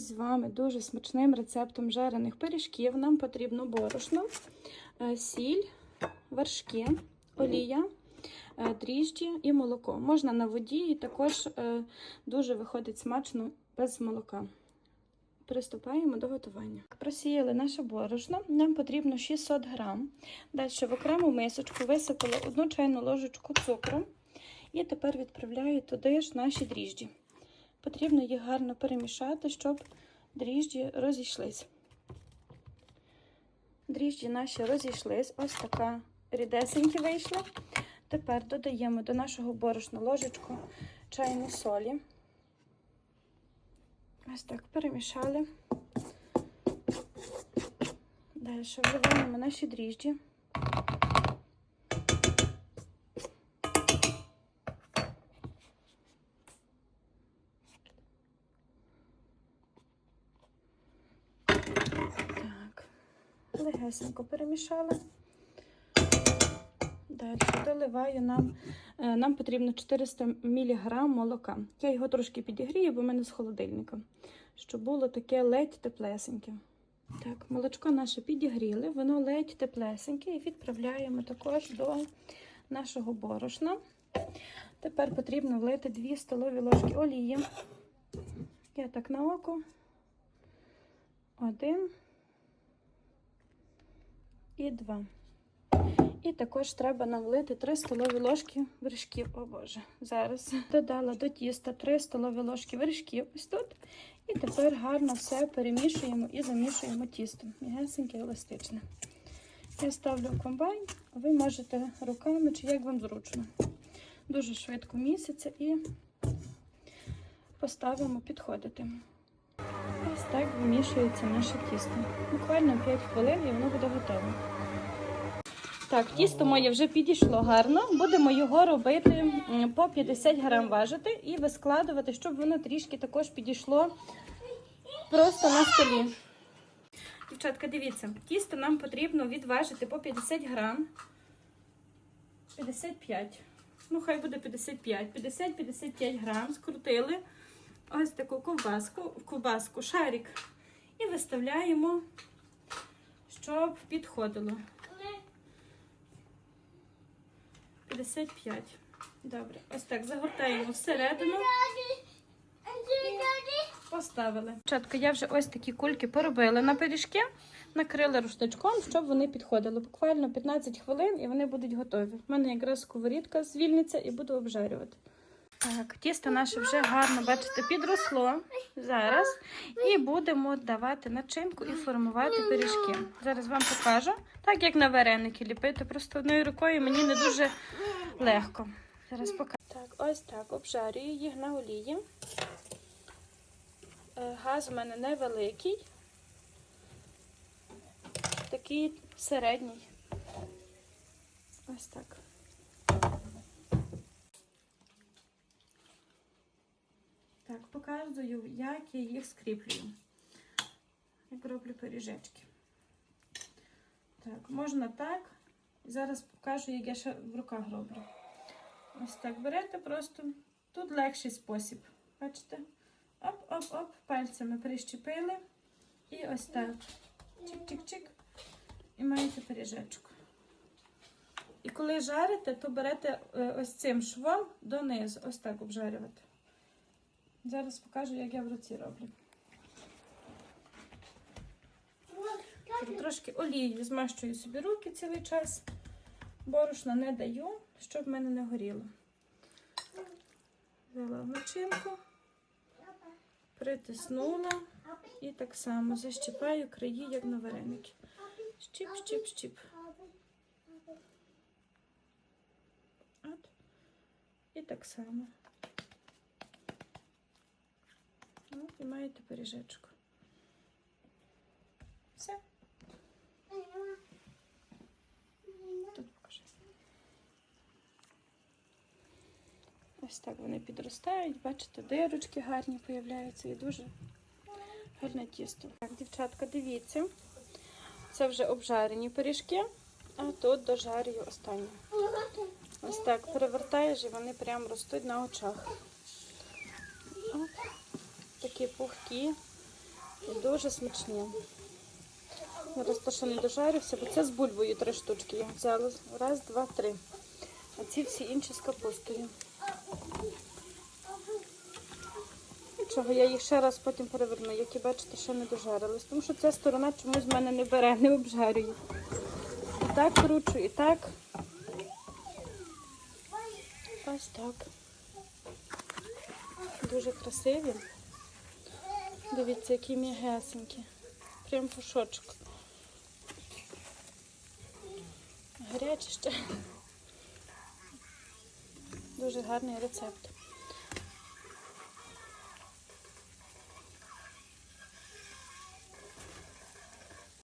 поділюсь з вами дуже смачним рецептом жарених пиріжків. Нам потрібно борошно, е, сіль, вершки, олія, е, дріжджі і молоко. Можна на воді, і також е, дуже виходить смачно без молока. Приступаємо до готування. Просіяли наше борошно. Нам потрібно 600 грам. Далі в окрему мисочку висипала одну чайну ложечку цукру. І тепер відправляю туди ж наші дріжджі. Потрібно їх гарно перемішати, щоб дріжджі розійшлись. Дріжджі наші розійшлись. Ось така рідесенькі вийшли. Тепер додаємо до нашого борошна ложечку чайну солі. Ось так перемішали. Далі вливаємо наші дріжджі. Так, легесенько перемішала. Далі доливаю нам, е, нам потрібно 400 мг молока. Я його трошки підігрію, бо в мене з холодильника, щоб було таке ледь теплесеньке. Так, молочко наше підігріли, воно ледь теплесеньке і відправляємо також до нашого борошна. Тепер потрібно влити 2 столові ложки олії. Я так на око. Один і два. І також треба нам влити 3 столові ложки вершків. О Боже, зараз додала до тіста 3 столові ложки вершків ось тут. І тепер гарно все перемішуємо і замішуємо тісто. Мігесеньке, еластичне. Я ставлю в комбайн, ви можете руками чи як вам зручно. Дуже швидко місяця і поставимо підходити. Ось так вимішується наше тісто. Буквально 5 хвилин і воно буде готове. Так, тісто моє вже підійшло гарно. Будемо його робити по 50 грам важити і вискладувати, щоб воно трішки також підійшло просто на столі. Дівчатка, дивіться, тісто нам потрібно відважити по 50 грам. 55. Ну, хай буде 55. 50-55 грам. Скрутили ось таку ковбаску, ковбаску, шарик. І виставляємо, щоб підходило. 55. Добре. Ось так загортаємо всередину. Поставили. Чатка, я вже ось такі кульки поробила на пиріжки, накрила рушничком, щоб вони підходили. Буквально 15 хвилин і вони будуть готові. У мене якраз сковорідка звільниться і буду обжарювати. Так, тісто наше вже гарно, бачите, підросло зараз. І будемо давати начинку і формувати пиріжки. Зараз вам покажу, так як на вареники ліпити. Просто одною рукою мені не дуже легко. Зараз покажу. Так, ось так, обжарюю їх на олії. Е, Газ у мене невеликий, такий середній. Ось так. Так, показую, як я їх скріплюю. Як роблю пиріжечки. Так, можна так. Зараз покажу, як я ще в руках роблю. Ось так берете просто. Тут легший спосіб. Бачите? Оп-оп-оп, пальцями прищепили. І ось так. Чик-чик-чик. І маєте пиріжечок. І коли жарите, то берете е, ось цим швом донизу. Ось так обжарювати. Зараз покажу, як я в руці роблю. Трошки олією змащую собі руки цілий час. Борошна не даю, щоб в мене не горіло. Взяла начинку, притиснула і так само защіпаю краї, як на вареники. Щіп, щіп, щіп. От. І так само. Ну, і маєте пиріжечку. Все. Тут покажи. Ось так вони підростають, бачите, дирочки гарні появляються і дуже гарне тісто. Так, дівчатка, дивіться. Це вже обжарені пиріжки, а тут дожарюю останнє. Ось так перевертаєш і вони прямо ростуть на очах. Такі пухкі, І дуже смачні. Зараз то, що не дожарюся, бо це з бульбою три штучки. Я взяла. Раз, два, три. А ці всі інші з капустою. Нічого, я їх ще раз потім переверну, які бачите, ще не дожарились. Тому що ця сторона чомусь в мене не бере, не обжарює. І так кручу, і так. Ось так. Дуже красиві. Дивіться, які м'ягесенькі. Прям пушочок. Гарячі ще. Дуже гарний рецепт.